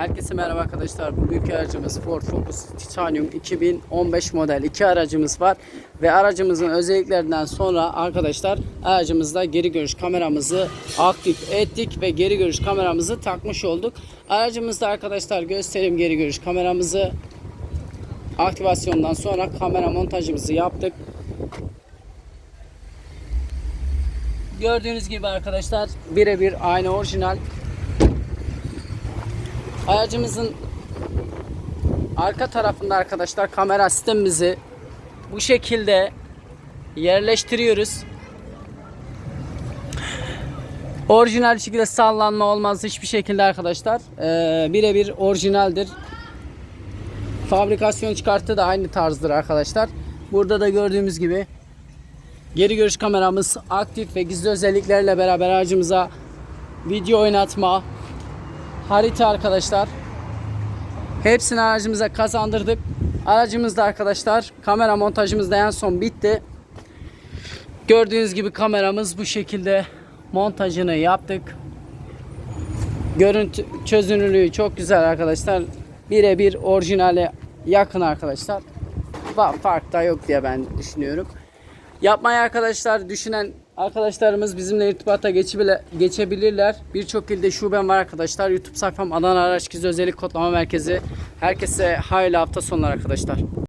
Herkese merhaba arkadaşlar. Bugünkü aracımız Ford Focus Titanium 2015 model iki aracımız var. Ve aracımızın özelliklerinden sonra arkadaşlar aracımızda geri görüş kameramızı aktif ettik ve geri görüş kameramızı takmış olduk. Aracımızda arkadaşlar göstereyim geri görüş kameramızı aktivasyondan sonra kamera montajımızı yaptık. Gördüğünüz gibi arkadaşlar birebir aynı orijinal Aracımızın arka tarafında arkadaşlar kamera sistemimizi bu şekilde yerleştiriyoruz. Orijinal şekilde sallanma olmaz hiçbir şekilde arkadaşlar. Ee, birebir orijinaldir. Fabrikasyon çıkartı da aynı tarzdır arkadaşlar. Burada da gördüğümüz gibi geri görüş kameramız aktif ve gizli özelliklerle beraber aracımıza video oynatma, harita arkadaşlar. Hepsini aracımıza kazandırdık. Aracımızda arkadaşlar kamera montajımız da en son bitti. Gördüğünüz gibi kameramız bu şekilde montajını yaptık. Görüntü çözünürlüğü çok güzel arkadaşlar. Birebir orijinale yakın arkadaşlar. Fa- Fark da yok diye ben düşünüyorum. Yapmayı arkadaşlar düşünen arkadaşlarımız bizimle irtibata geçebile- geçebilirler. Birçok ilde şubem var arkadaşlar. YouTube sayfam Adana Araç Gizi Özellik Kodlama Merkezi. Herkese hayırlı hafta sonları arkadaşlar.